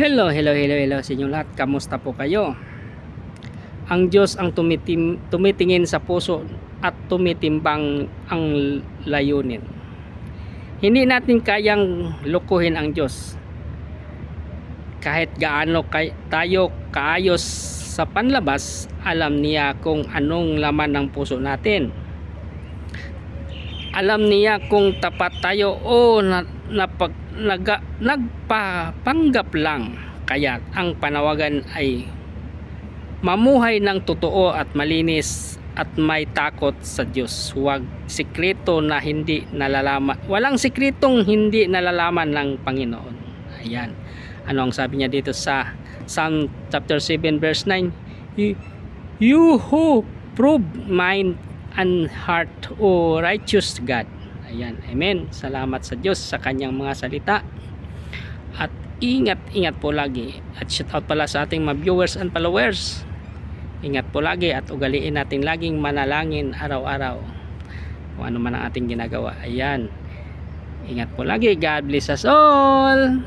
Hello, hello, hello, hello sa inyong lahat. Kamusta po kayo? Ang Diyos ang tumitim, tumitingin sa puso at tumitimbang ang layunin. Hindi natin kayang lukuhin ang Diyos. Kahit gaano kay, tayo kaayos sa panlabas, alam niya kung anong laman ng puso natin. Alam niya kung tapat tayo o na, napag, naga, nagpapanggap lang. Kaya ang panawagan ay mamuhay ng totoo at malinis at may takot sa Diyos. Huwag sikreto na hindi nalalaman. Walang sikretong hindi nalalaman ng Panginoon. Ayan. Ano ang sabi niya dito sa Psalm chapter 7 verse 9? You, you who prove mind and heart, O righteous God. Ayan. Amen. Salamat sa Diyos sa kanyang mga salita. At ingat-ingat po lagi. At shout out pala sa ating mga viewers and followers. Ingat po lagi at ugaliin natin laging manalangin araw-araw. Kung ano man ang ating ginagawa. Ayan. Ingat po lagi. God bless us all.